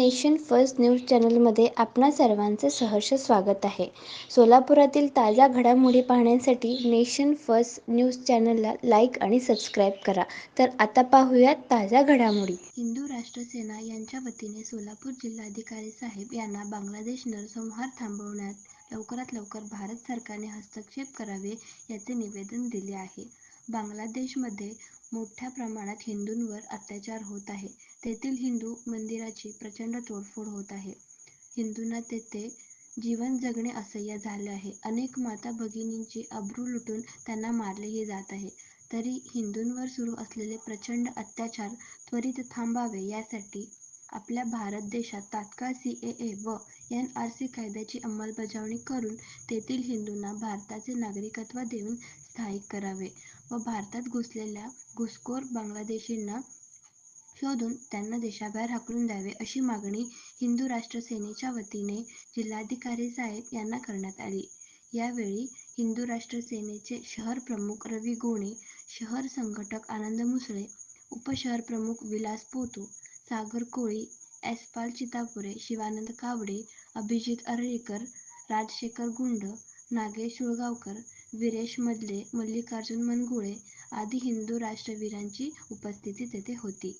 Nation first news चॅनलमध्ये आपणा सर्वांचे सहर्ष स्वागत आहे. सोलापुरातील ताज्या घडामोडी पाहण्यासाठी नेशन फर्स्ट न्यूज चॅनलला लाईक आणि सबस्क्राईब करा. तर आता पाहूयात ताज्या घडामोडी. हिंदू राष्ट्र सेना यांच्या वतीने सोलापूर जिल्हाधिकारी साहेब यांना बांगलादेश नरसंहार थांबवण्यात लवकरात लवकर भारत सरकारने हस्तक्षेप करावे याचे निवेदन दिले आहे. बांगलादेशमध्ये मोठ्या प्रमाणात हिंदूंवर अत्याचार होत आहे. तेथील हिंदू मंदिराची प्रचंड तोडफोड होत आहे. हिंदूंना तेथे जीवन जगणे असह्य झाले आहे. अनेक माता भगिनींची अब्रू लुटून त्यांना मारलेही जात आहे. तरी हिंदूंवर सुरू असलेले प्रचंड अत्याचार त्वरित थांबावे यासाठी आपल्या भारत देशात तात्काळ सीएए व एनआरसी कायद्याची अंमलबजावणी करून तेथील हिंदूंना भारताचे नागरिकत्व देऊन स्थायिक करावे व भारतात घुसलेल्या घुसखोर बांगलादेशींना शोधून त्यांना देशाबाहेर हाकलून द्यावे अशी मागणी हिंदू राष्ट्र सेनेच्या वतीने जिल्हाधिकारी साहेब यांना करण्यात आली. यावेळी हिंदू राष्ट्र सेनेचे शहर प्रमुख रवी गोणे शहर संघटक आनंद मुसळे उपशहर प्रमुख विलास पोतू सागर कोळी एसपाल चितापुरे शिवानंद कावडे अभिजित अरळीकर राजशेखर गुंड नागेश सुळगावकर विरेश मदले मल्लिकार्जुन मनगुळे आदी हिंदू राष्ट्रवीरांची उपस्थिती तेथे होती.